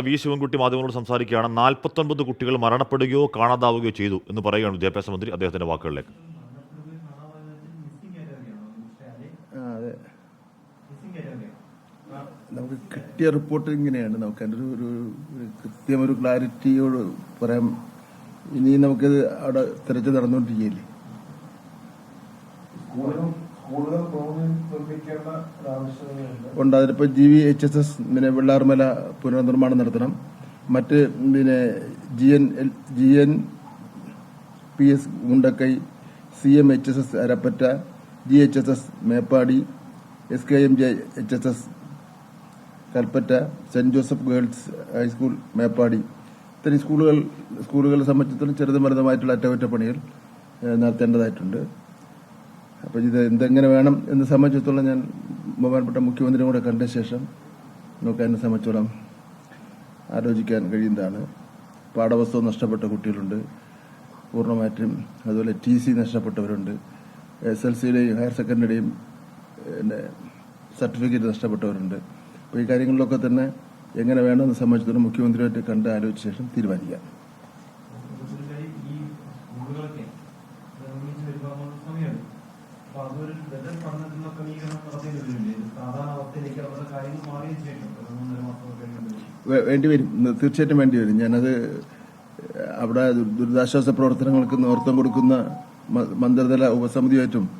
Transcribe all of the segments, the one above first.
V Sivankutty മാധ്യമങ്ങളോട് സംസാരിക്കുകയാണ്. നാൽപ്പത്തൊൻപത് കുട്ടികൾ മരണപ്പെടുകയോ കാണാതാവുകയോ ചെയ്തു എന്ന് പറയുകയാണ് വിദ്യാഭ്യാസ മന്ത്രി അദ്ദേഹത്തിന്റെ വാക്കുകളിലേക്ക്. ആ, അതെ. നമുക്ക് കിട്ടിയ റിപ്പോർട്ട് ഇങ്ങനെയാണ്. നമുക്ക് അതിന്റെ ഒരു ഒരു ഒരു കൃത്യം ഒരു ക്ലാരിറ്റിയോട് പറയാം. ഇനി നമുക്കത് അവിടെ തിരച്ചു നടന്നുകൊണ്ടിരിക്കുകയില്ലേ? സ്കൂളുകൾ സ്കൂളുകൾ ഭൂമി നിർമ്മിക്കേണ്ട ഒരു ആവശ്യകതയുണ്ട് ഉണ്ട്. അതിലിപ്പോൾ G V H S S പിന്നെ വെള്ളാർമല പുനർനിർമ്മാണം നടത്തണം. മറ്റ് പിന്നെ G N G N P S Mundakkai C M H S S Arappatta G H S S Meppadi S K M J H S S Kalpetta Saint Joseph Girls high school Meppadi. ഇത്തരം സ്കൂളുകൾ സ്കൂളുകളെ സംബന്ധിച്ചിടത്തോളം ചെറുതും വലുതുമായിട്ടുള്ള അറ്റകുറ്റപ്പണികൾ നടത്തേണ്ടതായിട്ടുണ്ട്. അപ്പോൾ ഇത് എന്തെങ്ങനെ വേണം എന്ന് സംബന്ധിച്ചിടത്തോളം ഞാൻ ബഹുമാനപ്പെട്ട മുഖ്യമന്ത്രിയും കൂടെ കണ്ട ശേഷം നമുക്ക് അതിനെ സംബന്ധിച്ചോളം ആലോചിക്കാൻ കഴിയുന്നതാണ്. പാഠപുസ്തകം നഷ്ടപ്പെട്ട കുട്ടികളുണ്ട്. പൂർണമായിട്ടും അതുപോലെ ടി സി നഷ്ടപ്പെട്ടവരുണ്ട്. എസ് എൽ സിയുടെയും ഹയർ സെക്കൻഡറിയുടെയും പിന്നെ സർട്ടിഫിക്കറ്റ് നഷ്ടപ്പെട്ടവരുണ്ട്. അപ്പോൾ ഈ കാര്യങ്ങളിലൊക്കെ തന്നെ എങ്ങനെ വേണമെന്ന് സംബന്ധിച്ചിടത്തോളം മുഖ്യമന്ത്രിയുമായിട്ട് കണ്ട് ആലോചിച്ച ശേഷം തീരുമാനിക്കാം. വേണ്ടി വരും. തീർച്ചയായിട്ടും വേണ്ടി വരും. ഞാനത് അവിടെ ദുരി- ദുരിതാശ്വാസ പ്രവർത്തനങ്ങൾക്ക് നേതൃത്വം കൊടുക്കുന്ന മന്ത്രിതല ഉപസമിതിയായിട്ടും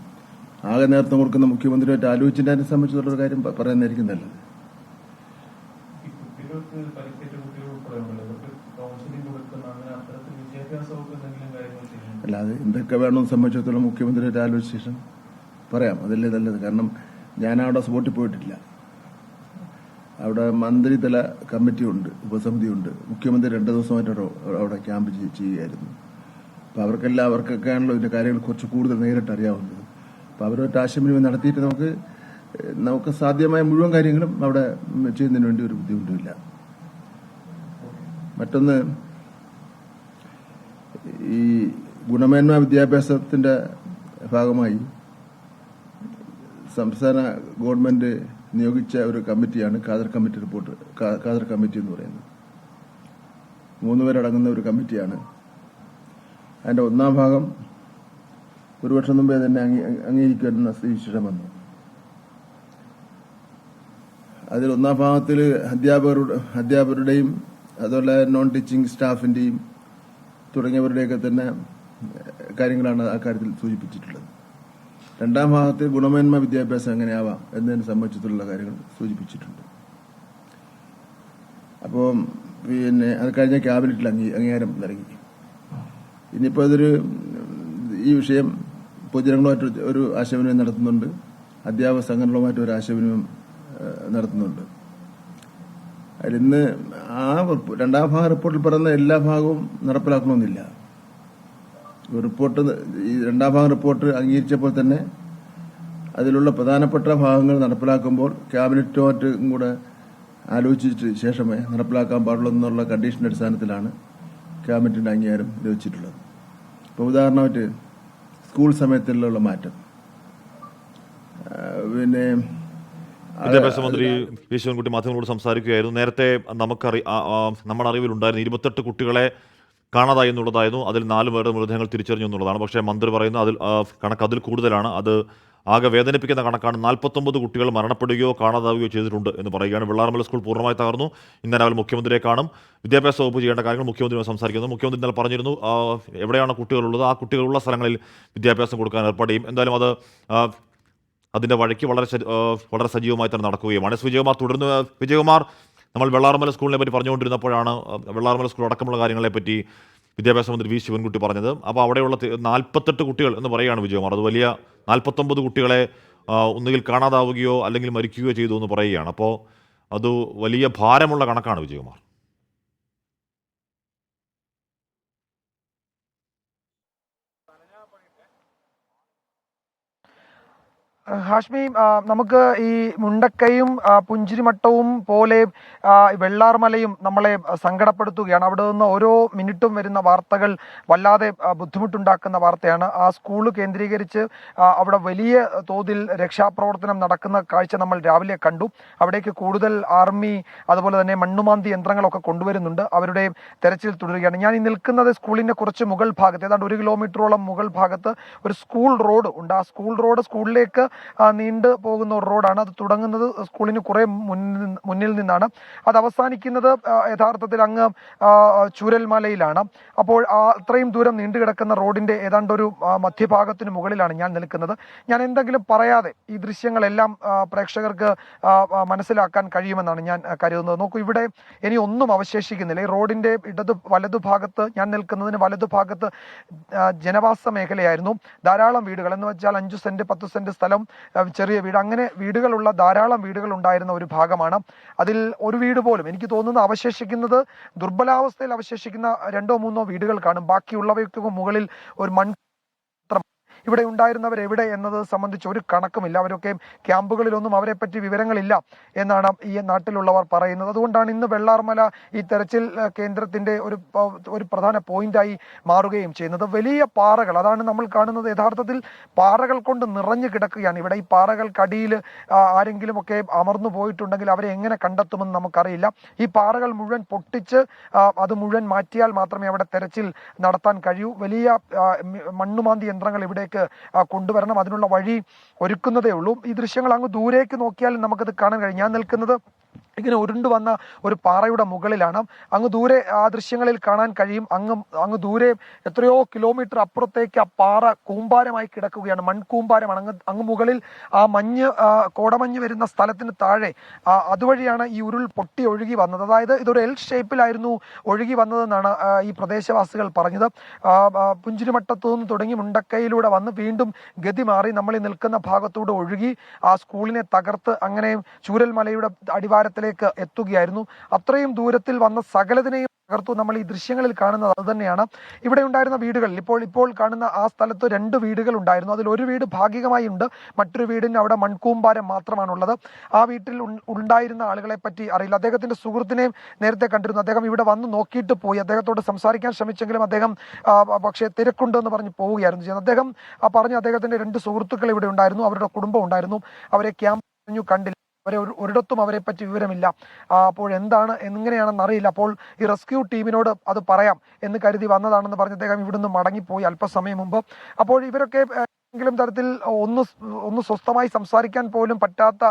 ആകെ നേതൃത്വം കൊടുക്കുന്ന മുഖ്യമന്ത്രിയായിട്ട് ആലോചിച്ചിട്ട് അതിനെ സംബന്ധിച്ചുള്ള ഒരു കാര്യം പറയുന്നതായിരിക്കും നല്ലത്. അല്ലാതെ എന്തൊക്കെ വേണമെന്ന് സംബന്ധിച്ചിടത്തോളം മുഖ്യമന്ത്രിയായിട്ട് ആലോചിച്ച ശേഷം പറയാം. അതല്ലേ നല്ലത്. കാരണം ഞാൻ അവിടെ സ്പോട്ടിൽ പോയിട്ടില്ല. അവിടെ മന്ത്രിതല കമ്മിറ്റിയുണ്ട് ഉപസമിതിയുണ്ട്. മുഖ്യമന്ത്രി രണ്ട് ദിവസമായിട്ട് അവിടെ- ക്യാമ്പ് ചെയ്യ- ചെയ്യുകയായിരുന്നു. അപ്പോൾ അവർക്കെല്ലാം അവർക്കൊക്കെയാണല്ലോ ഇതിന്റെ കാര്യങ്ങൾ കുറച്ച് കൂടുതൽ നേരിട്ട് അറിയാവുന്നത്. അപ്പോൾ അവരുമായിട്ട് ആശയവിനിമയം നടത്തിയിട്ട് നമുക്ക് നമുക്ക് സാധ്യമായ മുഴുവൻ കാര്യങ്ങളും അവിടെ ചെയ്യുന്നതിന് വേണ്ടി ഒരു ബുദ്ധിമുട്ടുമില്ല. മറ്റൊന്ന് ഈ ഗുണമേന്മ വിദ്യാഭ്യാസത്തിന്റെ ഭാഗമായി സംസ്ഥാന ഗവൺമെന്റ് നിയോഗിച്ച ഒരു കമ്മിറ്റിയാണ് Khader committee report Khader committee എന്ന് പറയുന്നത്. മൂന്ന് പേരടങ്ങുന്ന ഒരു കമ്മിറ്റിയാണ്. അതിന്റെ ഒന്നാം ഭാഗം ഒരു വർഷം മുമ്പേ തന്നെ അംഗീ- അംഗീകരിക്കുന്ന സ്ഥിതിവിശേഷം വന്നു. അതിൽ ഒന്നാം ഭാഗത്തിൽ അധ്യാപകരുടെ അധ്യാപകരുടെയും അതുപോലെ നോൺ ടീച്ചിങ് സ്റ്റാഫിന്റെയും തുടങ്ങിയവരുടെയൊക്കെ തന്നെ കാര്യങ്ങളാണ് ആ കാര്യത്തിൽ സൂചിപ്പിച്ചിട്ടുള്ളത്. രണ്ടാം ഭാഗത്തിൽ ഗുണമേന്മ വിദ്യാഭ്യാസം എങ്ങനെയാവാം എന്നതിനെ സംബന്ധിച്ചിട്ടുള്ള കാര്യങ്ങൾ സൂചിപ്പിച്ചിട്ടുണ്ട്. അപ്പോൾ പിന്നെ അത് കഴിഞ്ഞ ക്യാബിനറ്റിൽ അംഗീ അംഗീകാരം നൽകി. ഇനിയിപ്പോൾ അതൊരു ഈ വിഷയം പൊതുജനങ്ങളുമായിട്ട് ഒരു ആശയവിനിമയം നടത്തുന്നുണ്ട്. അധ്യാപക സംഘടനകളുമായിട്ട് ഒരു ആശയവിനിമയം നടത്തുന്നുണ്ട്. അതിലിന്ന് ആ രണ്ടാം ഭാഗം റിപ്പോർട്ടിൽ പറയുന്ന എല്ലാ ഭാഗവും നടപ്പിലാക്കണമെന്നില്ല. റിപ്പോർട്ട് ഈ രണ്ടാം ഭാഗം റിപ്പോർട്ട് അംഗീകരിച്ചപ്പോൾ തന്നെ അതിലുള്ള പ്രധാനപ്പെട്ട ഭാഗങ്ങൾ നടപ്പിലാക്കുമ്പോൾ ക്യാബിനറ്റുമായിട്ടും കൂടെ ആലോചിച്ചിട്ട് ശേഷമേ നടപ്പിലാക്കാൻ പാടുള്ളൂ എന്നുള്ള കണ്ടീഷന്റെ അടിസ്ഥാനത്തിലാണ് ക്യാബിനറ്റിന്റെ അംഗീകാരം ലഭിച്ചിട്ടുള്ളത് ഇപ്പോൾ ഉദാഹരണമായിട്ട് സ്കൂൾ സമയത്തിലുള്ള മാറ്റം. പിന്നെ വിദ്യാഭ്യാസ മന്ത്രി വി ശിവൻകുട്ടി മാധ്യമങ്ങളോട് സംസാരിക്കുകയായിരുന്നു. നേരത്തെ നമുക്കറി നമ്മുടെ അറിവിലുണ്ടായിരുന്ന ഇരുപത്തെട്ട് കുട്ടികളെ കാണാതായി എന്നുള്ളതായിരുന്നു. അതിൽ നാല് പേരുടെ മൃതദേഹങ്ങൾ തിരിച്ചറിഞ്ഞു എന്നുള്ളതാണ്. പക്ഷേ മന്ത്രി പറയുന്നു അതിൽ കണക്ക് അതിൽ കൂടുതലാണ്. അത് ആകെ വേദനിപ്പിക്കുന്ന കണക്കാണ്. നാൽപ്പത്തൊമ്പത് കുട്ടികൾ മരണപ്പെടുകയോ കാണാതാവുകയോ ചെയ്തിട്ടുണ്ട് എന്ന് പറയുകയാണ്. വെള്ളാർമല സ്കൂൾ പൂർണമായി തകർന്നു. ഇന്ന് രാവിലെ മുഖ്യമന്ത്രിയെ കാണും. വിദ്യാഭ്യാസ വകുപ്പ് ചെയ്യേണ്ട കാര്യങ്ങൾ മുഖ്യമന്ത്രിയുമായി സംസാരിക്കുന്നു. മുഖ്യമന്ത്രി ഇന്നലെ പറഞ്ഞിരുന്നു എവിടെയാണ് കുട്ടികളുള്ളത്? ആ കുട്ടികളുള്ള സ്ഥലങ്ങളിൽ വിദ്യാഭ്യാസം കൊടുക്കാൻ ഏർപ്പാട് ചെയ്യും. എന്തായാലും അത് അതിന്റെ വഴിക്ക് വളരെ വളരെ സജീവമായി തന്നെ നടക്കുകയുമാണ്. എസ്. വിജയകുമാർ തുടർന്ന് വിജയകുമാർ നമ്മൾ വെള്ളാർമല സ്കൂളിനെ പറ്റി പറഞ്ഞുകൊണ്ടിരുന്നപ്പോഴാണ് വെള്ളാർമല സ്കൂൾ അടക്കമുള്ള കാര്യങ്ങളെ പറ്റി വിദ്യാഭ്യാസ മന്ത്രി വി ശിവൻകുട്ടി പറഞ്ഞത്. അപ്പോൾ അവിടെയുള്ള നാൽപ്പത്തെട്ട് കുട്ടികൾ എന്ന് പറയുകയാണ് വിജയകുമാർ. അത് വലിയ നാൽപ്പത്തൊമ്പത് കുട്ടികളെ ഒന്നുകിൽ കാണാതാവുകയോ അല്ലെങ്കിൽ മരിക്കുകയോ ചെയ്തു എന്ന് പറയുകയാണ്. അപ്പോൾ അത് വലിയ ഭാരമുള്ള കണക്കാണ് വിജയകുമാർ. ഹാഷ്മി നമുക്ക് ഈ മുണ്ടക്കയും പുഞ്ചിരിമട്ടവും പോലെ വെള്ളാർമലയും നമ്മളെ സങ്കടപ്പെടുത്തുകയാണ്. അവിടെ നിന്ന് ഓരോ മിനിറ്റും വരുന്ന വാർത്തകൾ വല്ലാതെ ബുദ്ധിമുട്ടുണ്ടാക്കുന്ന വാർത്തയാണ്. ആ സ്കൂൾ കേന്ദ്രീകരിച്ച് അവിടെ വലിയ തോതിൽ രക്ഷാപ്രവർത്തനം നടക്കുന്ന കാഴ്ച നമ്മൾ രാവിലെ കണ്ടു. അവിടേക്ക് കൂടുതൽ ആർമി അതുപോലെ തന്നെ മണ്ണുമാന്തി യന്ത്രങ്ങളൊക്കെ കൊണ്ടുവരുന്നുണ്ട്. അവരുടെ തെരച്ചിൽ തുടരുകയാണ്. ഞാൻ ഈ നിൽക്കുന്നത് സ്കൂളിന്റെ കുറച്ച് മുകൾ ഭാഗത്ത് ഏതാണ്ട് ഒരു കിലോമീറ്ററോളം മുകൾ ഭാഗത്ത് ഒരു സ്കൂൾ റോഡ് ഉണ്ട്. ആ സ്കൂൾ റോഡ് സ്കൂളിലേക്ക് നീണ്ടു പോകുന്ന ഒരു റോഡാണ്. അത് തുടങ്ങുന്നത് സ്കൂളിന് കുറേ മുന്നിൽ മുന്നിൽ നിന്നാണ്. അത് അവസാനിക്കുന്നത് യഥാർത്ഥത്തിൽ അങ്ങ് ചുരൽമലയിലാണ്. അപ്പോൾ അത്രയും ദൂരം നീണ്ടു കിടക്കുന്ന റോഡിന്റെ ഏതാണ്ട് ഒരു മധ്യഭാഗത്തിന് മുകളിലാണ് ഞാൻ നിൽക്കുന്നത്. ഞാൻ എന്തെങ്കിലും പറയാതെ ഈ ദൃശ്യങ്ങളെല്ലാം പ്രേക്ഷകർക്ക് മനസ്സിലാക്കാൻ കഴിയുമെന്നാണ് ഞാൻ കരുതുന്നത്. നോക്കൂ ഇവിടെ ഇനി ഒന്നും അവശേഷിക്കുന്നില്ല. ഈ റോഡിന്റെ ഇടതു വലതുഭാഗത്ത് ഞാൻ നിൽക്കുന്നതിന് വലതുഭാഗത്ത് ജനവാസ മേഖലയായിരുന്നു. ധാരാളം വീടുകൾ. എന്ന് വെച്ചാൽ അഞ്ചു സെന്റ് പത്ത് സെന്റ് സ്ഥലം ചെറിയ വീട്. അങ്ങനെ വീടുകളുള്ള ധാരാളം വീടുകൾ ഉണ്ടായിരുന്ന ഒരു ഭാഗമാണ്. അതിൽ ഒരു വീട് പോലും എനിക്ക് തോന്നുന്നു അവശേഷിക്കുന്നത് ദുർബലാവസ്ഥയിൽ അവശേഷിക്കുന്ന രണ്ടോ മൂന്നോ വീടുകൾ കാണും. ബാക്കിയുള്ളവയ്ക്ക് മുകളിൽ ഒരു മൺ ഇവിടെ ഉണ്ടായിരുന്നവർ എവിടെ എന്നത് സംബന്ധിച്ച് ഒരു കണക്കുമില്ല. അവരൊക്കെ ക്യാമ്പുകളിലൊന്നും അവരെ പറ്റി വിവരങ്ങളില്ല എന്നാണ് ഈ നാട്ടിലുള്ളവർ പറയുന്നത്. അതുകൊണ്ടാണ് ഇന്ന് വെള്ളാർമല ഈ തെരച്ചിൽ കേന്ദ്രത്തിന്റെ ഒരു ഒരു പ്രധാന പോയിന്റായി മാറുകയും ചെയ്യുന്നത്. വലിയ പാറകൾ അതാണ് നമ്മൾ കാണുന്നത്. യഥാർത്ഥത്തിൽ പാറകൾ കൊണ്ട് നിറഞ്ഞു കിടക്കുകയാണ് ഇവിടെ. ഈ പാറകൾക്കടിയിൽ ആരെങ്കിലും ഒക്കെ അമർന്നു പോയിട്ടുണ്ടെങ്കിൽ അവരെ എങ്ങനെ കണ്ടെത്തുമെന്ന് നമുക്കറിയില്ല. ഈ പാറകൾ മുഴുവൻ പൊട്ടിച്ച് അത് മുഴുവൻ മാറ്റിയാൽ മാത്രമേ അവിടെ തെരച്ചിൽ നടത്താൻ കഴിയൂ. വലിയ മണ്ണുമാന്തി യന്ത്രങ്ങൾ ഇവിടേക്ക് ആ, കൊണ്ടുവരണം. അതിനുള്ള വഴി ഒരുക്കുന്നതേ ഉള്ളൂ. ഈ ദൃശ്യങ്ങൾ അങ്ങ് ദൂരേക്ക് നോക്കിയാലും നമുക്കത് കാണാൻ കഴിയും. ഞാൻ നിൽക്കുന്നത് ഇങ്ങനെ ഉരുണ്ടു വന്ന ഒരു പാറയുടെ മുകളിലാണ്. അങ്ങ് ദൂരെ ആ ദൃശ്യങ്ങളിൽ കാണാൻ കഴിയും. അങ്ങ് അങ്ങ് ദൂരെ എത്രയോ കിലോമീറ്റർ അപ്പുറത്തേക്ക് ആ പാറ കൂമ്പാരമായി കിടക്കുകയാണ്. മൺകൂമ്പാരമാണ്. അങ്ങ് അങ്ങ് മുകളിൽ ആ മഞ്ഞ് കോടമഞ്ഞ് വരുന്ന സ്ഥലത്തിന് താഴെ അതുവഴിയാണ് ഈ ഉരുൾ പൊട്ടി ഒഴുകി വന്നത്. അതായത് ഇതൊരു എൽ ഷേപ്പിലായിരുന്നു ഒഴുകി വന്നതെന്നാണ് ഈ പ്രദേശവാസികൾ പറഞ്ഞത്. പുഞ്ചിരിമട്ടത്തു നിന്ന് തുടങ്ങി മുണ്ടക്കയിലൂടെ വന്ന് വീണ്ടും ഗതി മാറി നമ്മൾ ഈ നിൽക്കുന്ന ഭാഗത്തൂടെ ഒഴുകി ആ സ്കൂളിനെ തകർത്ത് അങ്ങനെ ചൂരൽമലയുടെ അടിവാരത്തിലേക്ക് എത്തുകയായിരുന്നു. അത്രയും ദൂരത്തിൽ വന്ന സകലതിനെയും തകർത്തു നമ്മൾ ഈ ദൃശ്യങ്ങളിൽ കാണുന്നത് അത് തന്നെയാണ് ഇവിടെ ഉണ്ടായിരുന്ന വീടുകളിൽ ഇപ്പോൾ ഇപ്പോൾ കാണുന്ന ആ സ്ഥലത്ത് രണ്ട് വീടുകൾ ഉണ്ടായിരുന്നു. അതിൽ ഒരു വീട് ഭാഗികമായി ഉണ്ട്. മറ്റൊരു വീടിന് അവിടെ മൺകൂമ്പാരം മാത്രമാണുള്ളത്. ആ വീട്ടിൽ ഉണ്ടായിരുന്ന ആളുകളെ പറ്റി അറിയില്ല. അദ്ദേഹത്തിന്റെ സുഹൃത്തിനെയും നേരത്തെ കണ്ടിരുന്നു. അദ്ദേഹം ഇവിടെ വന്ന് നോക്കിയിട്ട് പോയി. അദ്ദേഹത്തോട് സംസാരിക്കാൻ ശ്രമിച്ചെങ്കിലും അദ്ദേഹം പക്ഷേ തിരക്കുണ്ടെന്ന് പറഞ്ഞ് പോവുകയായിരുന്നു ചെയ്യുന്നത് അദ്ദേഹം പറഞ്ഞു അദ്ദേഹത്തിന്റെ രണ്ട് സുഹൃത്തുക്കൾ ഇവിടെ ഉണ്ടായിരുന്നു. അവരുടെ കുടുംബം ഉണ്ടായിരുന്നു. അവരെ ക്യാമ്പ് കണ്ടില്ല. അവരെ ഒരു- ഒരിടത്തും പറ്റി വിവരമില്ല. അപ്പോൾ എന്താണ് എങ്ങനെയാണെന്ന് അറിയില്ല. അപ്പോൾ ഈ റെസ്ക്യൂ ടീമിനോട് അത് പറയാം എന്ന് കരുതി വന്നതാണെന്ന് പറഞ്ഞ് അദ്ദേഹം ഇവിടുന്ന് മടങ്ങിപ്പോയി അല്പസമയം മുമ്പ്. അപ്പോൾ ഇവരൊക്കെ ഏതെങ്കിലും തരത്തിൽ ഒന്ന് ഒന്ന് സ്വസ്ഥമായി സംസാരിക്കാൻ പോലും പറ്റാത്ത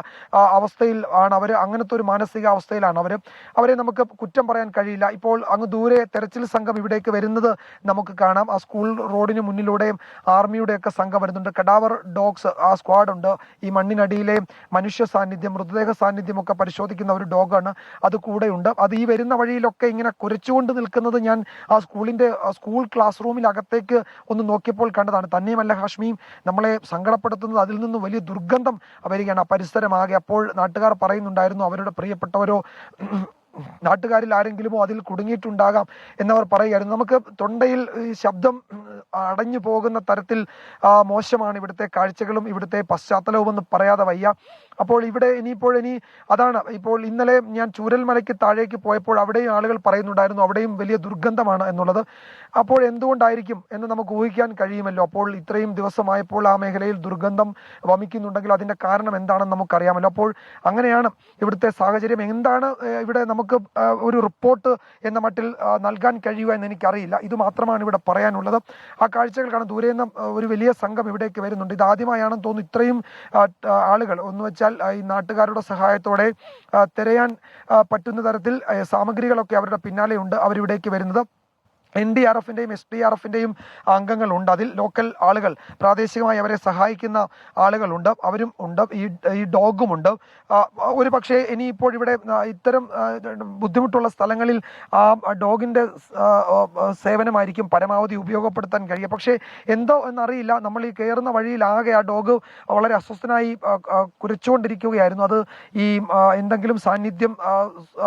അവസ്ഥയിൽ ആണ് അവർ അങ്ങനത്തെ ഒരു മാനസിക അവസ്ഥയിലാണ് അവർ അവരെ നമുക്ക് കുറ്റം പറയാൻ കഴിയില്ല. ഇപ്പോൾ അങ്ങ് ദൂരെ തെരച്ചിൽ സംഘം ഇവിടേക്ക് വരുന്നത് നമുക്ക് കാണാം. ആ സ്കൂൾ റോഡിന് മുന്നിലൂടെയും ആർമിയുടെയൊക്കെ സംഘം വരുന്നുണ്ട്. കഡാവർ ഡോഗ്സ് ആ സ്ക്വാഡ് ഉണ്ട്. ഈ മണ്ണിനടിയിലെ മനുഷ്യ സാന്നിധ്യം മൃതദേഹ സാന്നിധ്യം ഒക്കെ പരിശോധിക്കുന്ന ഒരു ഡോഗാണ് അത് കൂടെയുണ്ട് അത് ഈ വരുന്ന വഴിയിലൊക്കെ ഇങ്ങനെ കുരച്ചുകൊണ്ട് നിൽക്കുന്നത് ഞാൻ ആ സ്കൂളിന്റെ സ്കൂൾ ക്ലാസ് റൂമിനകത്തേക്ക് ഒന്ന് നോക്കിയപ്പോൾ കണ്ടതാണ്. തന്നെയുമല്ല ഹാഷ്മിയും നമ്മളെ സങ്കടപ്പെടുത്തുന്നത് അതിൽ നിന്ന് വലിയ ദുർഗന്ധം വരികയാണ് ആ പരിസരമാകെ അപ്പോൾ നാട്ടുകാർ പറയുന്നുണ്ടായിരുന്നു അവരുടെ പ്രിയപ്പെട്ടവരോ നാട്ടുകാരിൽ ആരെങ്കിലുമോ അതിൽ കുടുങ്ങിയിട്ടുണ്ടാകാം എന്നവർ പറയുകയായിരുന്നു. നമുക്ക് തൊണ്ടയിൽ ശബ്ദം അടഞ്ഞു പോകുന്ന തരത്തിൽ മോശമാണ് ഇവിടുത്തെ കാഴ്ചകളും ഇവിടുത്തെ പശ്ചാത്തലവും എന്ന് പറയാതെ വയ്യ. അപ്പോൾ ഇവിടെ ഇനിയിപ്പോൾ ഇനി അതാണ് ഇപ്പോൾ ഇന്നലെ ഞാൻ ചൂരൽമലയ്ക്ക് താഴേക്ക് പോയപ്പോൾ അവിടെയും ആളുകൾ പറയുന്നുണ്ടായിരുന്നു അവിടെയും വലിയ ദുർഗന്ധമാണ് എന്നുള്ളത്. അപ്പോൾ എന്തുകൊണ്ടായിരിക്കും എന്ന് നമുക്ക് ഊഹിക്കാൻ കഴിയുമല്ലോ. അപ്പോൾ ഇത്രയും ദിവസമായപ്പോൾ ആ മേഖലയിൽ ദുർഗന്ധം വമിക്കുന്നുണ്ടെങ്കിൽ അതിന്റെ കാരണം എന്താണെന്ന് നമുക്കറിയാമല്ലോ. അപ്പോൾ അങ്ങനെയാണ് ഇവിടുത്തെ സാഹചര്യം. എന്താണ് ഇവിടെ നമുക്ക് ആ, ഒരു റിപ്പോർട്ട് എന്ന മട്ടിൽ നൽകാൻ കഴിയുക എന്ന് എനിക്കറിയില്ല. ഇത് മാത്രമാണ് ഇവിടെ പറയാനുള്ളത്. ആ കാഴ്ചകൾ കാണാൻ ദൂരെ നിന്ന് ഒരു വലിയ സംഘം ഇവിടേക്ക് വരുന്നുണ്ട്. ഇത് ആദ്യമായാണെന്ന് തോന്നുന്നു ഇത്രയും ആളുകൾ. ഒന്ന് വെച്ചാൽ ഈ നാട്ടുകാരുടെ സഹായത്തോടെ തിരയാൻ പറ്റുന്ന തരത്തിൽ സാമഗ്രികളൊക്കെ അവരുടെ പിന്നാലെയുണ്ട് അവരിവിടേക്ക് വരുന്നത്. എൻ ഡി ആർ എഫിന്റെയും എസ് ഡി ആർ എഫിന്റെയും അംഗങ്ങളുണ്ട്. അതിൽ ലോക്കൽ ആളുകൾ പ്രാദേശികമായി അവരെ സഹായിക്കുന്ന ആളുകളുണ്ട്. അവരും ഉണ്ട്. ഈ ഈ ഡോഗും ഉണ്ട്. ആ, ഒരു പക്ഷേ ഇനിയിപ്പോൾ ഇവിടെ ഇത്തരം ബുദ്ധിമുട്ടുള്ള സ്ഥലങ്ങളിൽ ആ ഡോഗിന്റെ സേവനമായിരിക്കും പരമാവധി ഉപയോഗപ്പെടുത്താൻ കഴിയുക. പക്ഷേ എന്തോ എന്നറിയില്ല. നമ്മൾ ഈ കയറുന്ന വഴിയിൽ ആകെ ആ ഡോഗ് വളരെ അസ്വസ്ഥനായി കുരച്ചുകൊണ്ടിരിക്കുകയായിരുന്നു. അത് ഈ എന്തെങ്കിലും സാന്നിധ്യം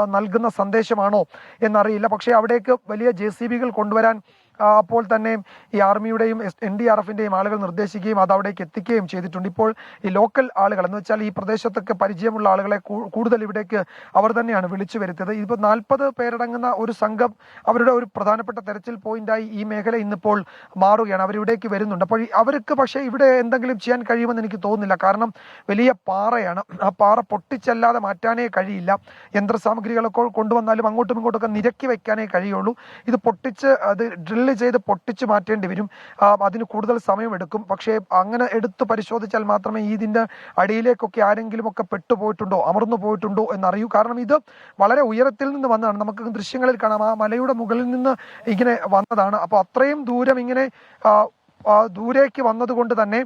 നൽകുന്ന സന്ദേശമാണോ എന്നറിയില്ല. പക്ഷേ അവിടേക്ക് വലിയ ജെ സി ബികൾ കൊണ്ടുവരാൻ അപ്പോൾ തന്നെ ഈ ആർമിയുടെയും എൻ ഡി ആർ എഫിന്റെയും ആളുകൾ നിർദ്ദേശിക്കുകയും അത് അവിടേക്ക് എത്തിക്കുകയും ചെയ്തിട്ടുണ്ട്. ഇപ്പോൾ ഈ ലോക്കൽ ആളുകൾ എന്ന് വെച്ചാൽ ഈ പ്രദേശത്തൊക്കെ പരിചയമുള്ള ആളുകളെ കൂടുതൽ ഇവിടേക്ക് അവർ തന്നെയാണ് വിളിച്ചു വരുത്തിയത്. ഇപ്പോൾ നാൽപ്പത് പേരടങ്ങുന്ന ഒരു സംഘം അവരുടെ ഒരു പ്രധാനപ്പെട്ട തെരച്ചിൽ പോയിന്റായി ഈ മേഖല ഇന്നിപ്പോൾ മാറുകയാണ്. അവരിവിടേക്ക് വരുന്നുണ്ട്. അപ്പോൾ അവർക്ക് പക്ഷേ ഇവിടെ എന്തെങ്കിലും ചെയ്യാൻ കഴിയുമെന്ന് എനിക്ക് തോന്നുന്നില്ല. കാരണം വലിയ പാറയാണ്. ആ പാറ പൊട്ടിച്ചല്ലാതെ മാറ്റാനേ കഴിയില്ല. യന്ത്രസാമഗ്രികളൊക്കെ കൊണ്ടുവന്നാലും അങ്ങോട്ടും ഇങ്ങോട്ടൊക്കെ നിരക്കി വെക്കാനേ കഴിയുള്ളൂ. ഇത് പൊട്ടിച്ച് അത് ഡ്രില്ല് ചെയ്ത് പൊട്ടിച്ച് മാറ്റേണ്ടി വരും. അതിന് കൂടുതൽ സമയമെടുക്കും പക്ഷേ അങ്ങനെ എടുത്ത് പരിശോധിച്ചാൽ മാത്രമേ ഇതിന്റെ അടിയിലേക്കൊക്കെ ആരെങ്കിലും ഒക്കെ പെട്ടുപോയിട്ടുണ്ടോ അമർന്നു പോയിട്ടുണ്ടോ എന്നറിയൂ. കാരണം ഇത് വളരെ ഉയരത്തിൽ നിന്ന് വന്നതാണ്. നമുക്ക് ദൃശ്യങ്ങളിൽ കാണാം. ആ മലയുടെ മുകളിൽ നിന്ന് ഇങ്ങനെ വന്നതാണ്. അപ്പോൾ അത്രയും ദൂരം ഇങ്ങനെ ദൂരേക്ക് വന്നതുകൊണ്ട് തന്നെ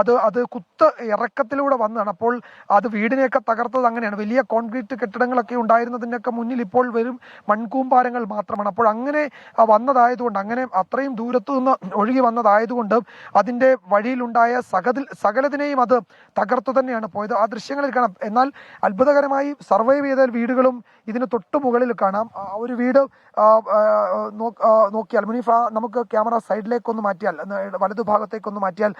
അത് അത് കുത്ത് ഇറക്കത്തിലൂടെ വന്നതാണ്. അപ്പോൾ അത് വീടിനെയൊക്കെ തകർത്തത് അങ്ങനെയാണ്. വലിയ കോൺക്രീറ്റ് കെട്ടിടങ്ങളൊക്കെ ഉണ്ടായിരുന്നതിന്റെയൊക്കെ മുന്നിൽ ഇപ്പോൾ വരും മൺകൂമ്പാരങ്ങൾ മാത്രമാണ്. അപ്പോൾ അങ്ങനെ വന്നതായതുകൊണ്ട് അങ്ങനെ അത്രയും ദൂരത്തു നിന്ന് ഒഴുകി വന്നതായതുകൊണ്ട് അതിന്റെ വഴിയിലുണ്ടായ സകതിൽ സകലതിനെയും അത് തകർത്തു തന്നെയാണ് പോയത്. ആ ദൃശ്യങ്ങളിൽ കാണാം. എന്നാൽ അത്ഭുതകരമായി സർവൈവ് ചെയ്ത വീടുകളും ഇതിന് തൊട്ട് മുകളിൽ കാണാം. ആ ഒരു വീട് നോക്കിയാൽ മുനീഫ നമുക്ക് ക്യാമറ സൈഡിലേക്കൊന്ന് മാറ്റിയാൽ വലതുഭാഗത്തേക്കൊന്ന് മാറ്റിയാൽ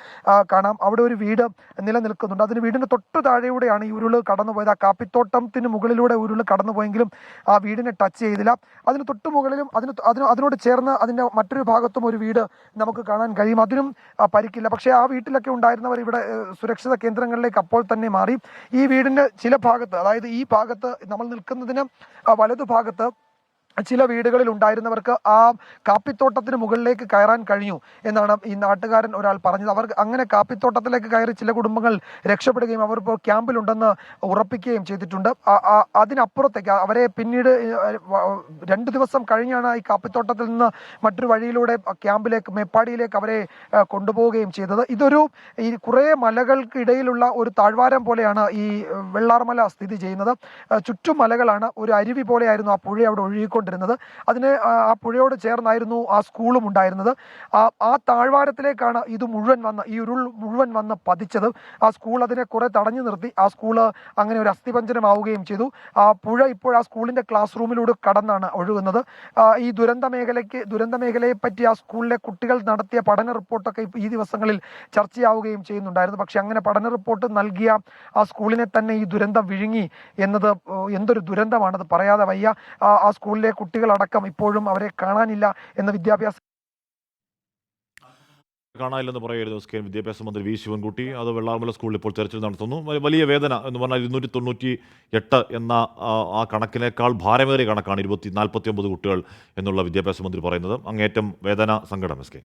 കാണാം. അവിടെ ഒരു വീട് നിലനിൽക്കുന്നുണ്ട്. അതിന് വീടിന് തൊട്ടു താഴെയൂടെയാണ് ഈ ഉരുൾ കടന്നുപോയത്. ആ കാപ്പിത്തോട്ടത്തിന് മുകളിലൂടെ ഉരുൾ കടന്നുപോയെങ്കിലും ആ വീടിനെ ടച്ച് ചെയ്തില്ല. അതിന് തൊട്ടു മുകളിലും അതിന് അതിന് അതിനോട് ചേർന്ന് അതിന്റെ മറ്റൊരു ഭാഗത്തും ഒരു വീട് നമുക്ക് കാണാൻ കഴിയും. അതിനും പരിക്കില്ല. പക്ഷേ ആ വീട്ടിലൊക്കെ ഉണ്ടായിരുന്നവർ ഇവിടെ സുരക്ഷിത കേന്ദ്രങ്ങളിലേക്ക് അപ്പോൾ തന്നെ മാറി. ഈ വീടിന്റെ ചില ഭാഗത്ത് അതായത് ഈ ഭാഗത്ത് നമ്മൾ നിൽക്കുന്നതിന് വലതുഭാഗത്ത് ചില വീടുകളിൽ ഉണ്ടായിരുന്നവർക്ക് ആ കാപ്പിത്തോട്ടത്തിന് മുകളിലേക്ക് കയറാൻ കഴിഞ്ഞു എന്നാണ് ഈ നാട്ടുകാരൻ ഒരാൾ പറഞ്ഞത്. അവർ അങ്ങനെ കാപ്പിത്തോട്ടത്തിലേക്ക് കയറി ചില കുടുംബങ്ങൾ രക്ഷപ്പെടുകയും അവർ ഇപ്പോൾ ക്യാമ്പിലുണ്ടെന്ന് ഉറപ്പിക്കുകയും ചെയ്തിട്ടുണ്ട്. അതിനപ്പുറത്തേക്ക് അവരെ പിന്നീട് രണ്ട് ദിവസം കഴിഞ്ഞാണ് ഈ കാപ്പിത്തോട്ടത്തിൽ നിന്ന് മറ്റൊരു വഴിയിലൂടെ ക്യാമ്പിലേക്ക് മേപ്പാടിയിലേക്ക് അവരെ കൊണ്ടുപോവുകയും ചെയ്തത്. ഇതൊരു ഈ കുറേ മലകൾക്കിടയിലുള്ള ഒരു താഴ്വാരം പോലെയാണ് ഈ വെള്ളാർമല സ്ഥിതി ചെയ്യുന്നത്. ചുറ്റും മലകളാണ് ഒരു അരുവി പോലെയായിരുന്നു ആ പുഴ അവിടെ ഒഴുകിക്കൊണ്ടിരുന്നത് അതിന് ആ പുഴയോട് ചേർന്നായിരുന്നു ആ സ്കൂളും ഉണ്ടായിരുന്നത്. ആ താഴ്വാരത്തിലേക്കാണ് ഇത് മുഴുവൻ വന്ന് ഈ ഉരുൾ മുഴുവൻ വന്ന് പതിച്ചത്. ആ സ്കൂൾ അതിനെ കുറെ തടഞ്ഞു നിർത്തി. ആ സ്കൂൾ അങ്ങനെ ഒരു അസ്ഥിപഞ്ചനമാവുകയും ചെയ്തു. ആ പുഴ ഇപ്പോൾ ആ സ്കൂളിന്റെ ക്ലാസ് റൂമിലൂടെ കടന്നാണ് ഒഴുകുന്നത്. ഈ ദുരന്ത മേഖലയ്ക്ക് ദുരന്ത മേഖലയെ പറ്റി ആ സ്കൂളിലെ കുട്ടികൾ നടത്തിയ പഠന റിപ്പോർട്ടൊക്കെ ഈ ദിവസങ്ങളിൽ ചർച്ചയാവുകയും ചെയ്യുന്നുണ്ടായിരുന്നു. പക്ഷെ അങ്ങനെ പഠന റിപ്പോർട്ട് നൽകിയ ആ സ്കൂളിനെ തന്നെ ഈ ദുരന്തം വിഴുങ്ങി എന്നത് എന്തൊരു ദുരന്തമാണത് പറയാതെ വയ്യ. ആ സ്കൂളിലെ കുട്ടികളടക്കം ഇപ്പോഴും അവരെ കാണാനില്ല എന്ന വിദ്യാഭ്യാസ കാണാനില്ലെന്ന് പറയുമായിരുന്നു എസ് വിദ്യാഭ്യാസ മന്ത്രി വി ശിവൻകുട്ടി. അത് വെള്ളാർമല സ്കൂളിൽ ഇപ്പോൾ തെരച്ചിൽ നടത്തുന്നു. വലിയ വേദന എന്ന് പറഞ്ഞാൽ ഇരുന്നൂറ്റി തൊണ്ണൂറ്റി എട്ട് എന്ന ആ കണക്കിനേക്കാൾ ഭാരമേറിയ കണക്കാണ് ഇരുപത്തി നാൽപ്പത്തി ഒമ്പത് കുട്ടികൾ എന്നുള്ള വിദ്യാഭ്യാസ മന്ത്രി പറയുന്നത്. അങ്ങേറ്റം വേദന സങ്കടം എസ് കെ.